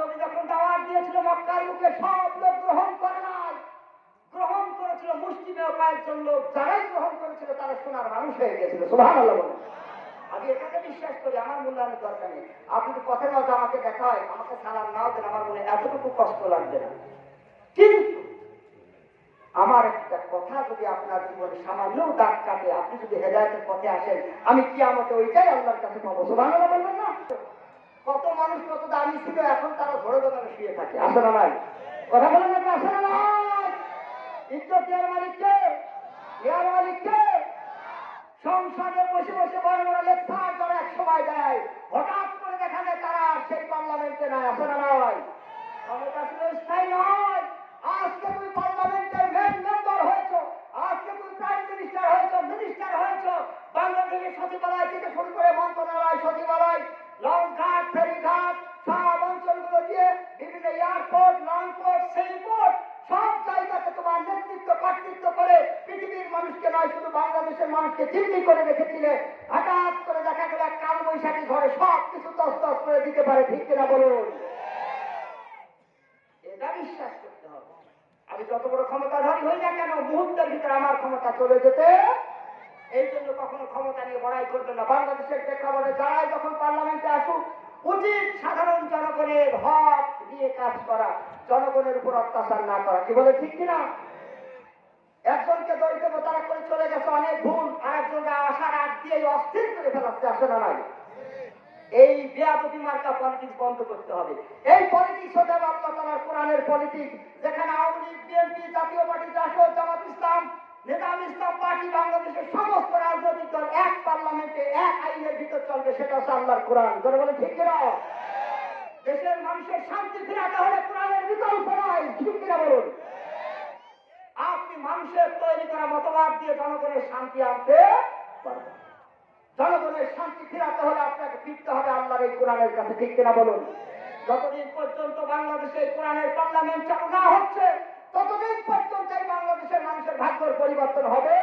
নবী যখন দাওয়াত দিয়েছিল মক্কার মুখে সব লোক গ্রহণ করে নাই। গ্রহণ করেছিল মুসলিমেও কয়েকজন লোক যারাই গ্রহণ করেছিল তারা সোনার মানুষ হয়ে গেছিল সুভান আমি এটাকে বিশ্বাস করি, আমার মূল্যায়নের দরকার নেই। আপনি যদি পথে মধ্যে আমাকে দেখা হয় আমাকে সালাম নাও দেন, আমার মনে এতটুকু কষ্ট লাগবে না। কিন্তু আমার একটা কথা যদি আপনার জীবনে সামান্য দাগ কাটে, আপনি যদি হেদায়তের পথে আসেন, আমি কি আমাকে ওইটাই আল্লাহর কাছে পাবো। সুবহানাল্লাহ বলবেন না? কত মানুষ কত দামি ছিল, এখন তারা ঘরে দোকানে শুয়ে থাকে। আসে না নাই? কথা বলেন না আসে না নাই? ইজ্জত দেওয়ার মালিককে? দেওয়ার মালিককে? সংসদে বসে বসে বড় বড় লেকচার যারা এক সময় দেয়, হঠাৎ করে দেখা যায় তারা সেই পার্লামেন্টে নাই আসে না নয় ক্ষমতা ছিল স্থায়ী নয়। আজকে তুমি নয় শুধু বাংলাদেশের মানুষকে চিন্তি করে রেখেছিলে। হঠাৎ করে দেখা গেল কাল বৈশাখী ঘরে সব কিছু দশ করে দিতে পারে, ঠিক কিনা বলুন? এটা বিশ্বাস করতে হবে। আমি যত বড় ক্ষমতাধারী হই না কেন, মুহূর্তের ভিতরে আমার ক্ষমতা চলে যেতে এই জন্য কখনো ক্ষমতা নিয়ে বড়াই করবে না। বাংলাদেশের প্রেক্ষাপটে যারাই যখন পার্লামেন্টে আসুক, উচিত সাধারণ জনগণের হক দিয়ে কাজ করা, জনগণের উপর অত্যাচার না করা। কি বলে ঠিক কিনা? একজনকে দরিদ্র তারা করে চলে গেছে, অনেক ভুল। আর একজনকে আসার আগ দিয়ে অস্থির করে ফেলাচ্ছে, আসে না নাই? এই বেয়াদবি মার্কা পলিটিক্স বন্ধ করতে হবে। এই পলিটিক্স হতে হবে তালার কোরআনের পলিটিক্স যেখানে Awami League, BNP, Jatiya Party, Jasad, Jamaat Islam, Nezam Islam, Party, বাংলাদেশের সমস্ত রাজনৈতিক দল এক পার্লামেন্টে, এক আইনের ভিতর চলবে, সেটা হচ্ছে আল্লাহর কোরআন। যারা বলে ঠিক দেশের মানুষের শান্তি ফিরাতে হলে কোরআনের বিকল্প নয় ঠিক কিনা বলুন আপনি মানুষের তৈরি করা মতবাদ দিয়ে জনগণের শান্তি আনতে জনগণের শান্তি ফিরাতে হলে আপনাকে ফিরতে হবে আল্লাহর এই কোরআনের কাছে, ঠিক কিনা বলুন? যতদিন পর্যন্ত বাংলাদেশে কোরআনের পার্লামেন্ট চালু না হচ্ছে, ততদিন পর্যন্ত বাংলাদেশের মানুষের ভাগ্যের পরিবর্তন হবে